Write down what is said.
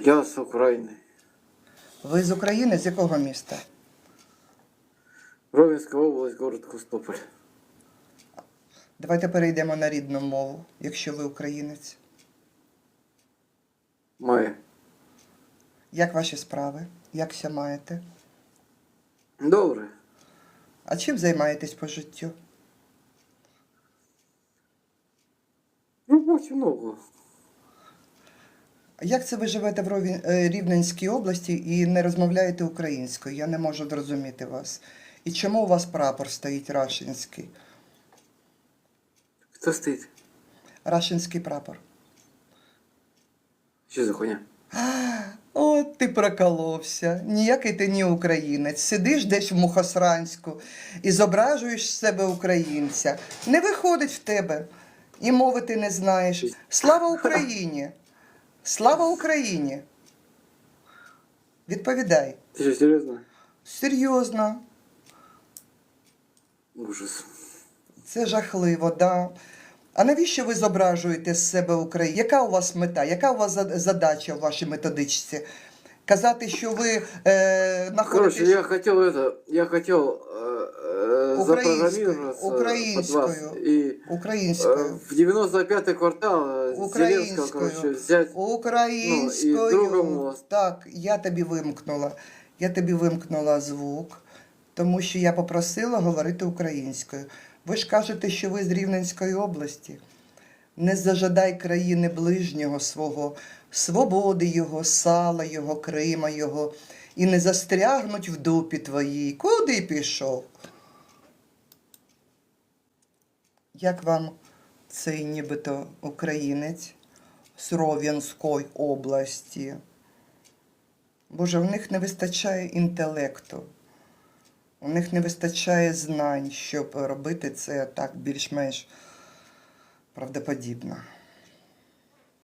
Я з України. Ви з України, з якого міста? Ровенська область, город Костополь. Давайте перейдемо на рідну мову, якщо ви українець. Має. Як ваші справи? Якся маєте? Добре. А чим займаєтесь по життю? Робочі много. Як це ви живете в е, Рівненській області і не розмовляєте українською? Я не можу зрозуміти вас. І чому у вас прапор стоїть рашинський? Хто стоїть? Рашинський прапор. Що за хуйня? От ти проколовся. Ніякий ти не українець. Сидиш десь в Мухосранську і зображуєш з себе українця. Не виходить в тебе. І мови ти не знаєш. Слава Україні! Слава Україні! Відповідай. Ти що, серйозно? Серйозно, Ужас. це жахливо, да. А навіщо ви зображуєте з себе Україну? Яка у вас мета? Яка у вас задача в вашій методичці? Казати, що ви е, знаходитесь... Короче, я это, я хотел э, э, Украинской, запрограммироваться под вас. украинскую. И э, Українською. в 95-й квартал э, Зеленского, Українською. короче, взять. Українською. Ну, і другому- Так, я тобі вимкнула. Я тобі вимкнула звук, тому що я попросила говорити українською. Ви ж кажете, що ви з Рівненської області. Не зажадай країни ближнього свого, свободи його, сала його, Крима його, і не застрягнуть в дупі твоїй. Куди пішов? Як вам цей нібито українець з Ров'янської області? Боже, в них не вистачає інтелекту, у них не вистачає знань, щоб робити це так більш-менш правдоподібно.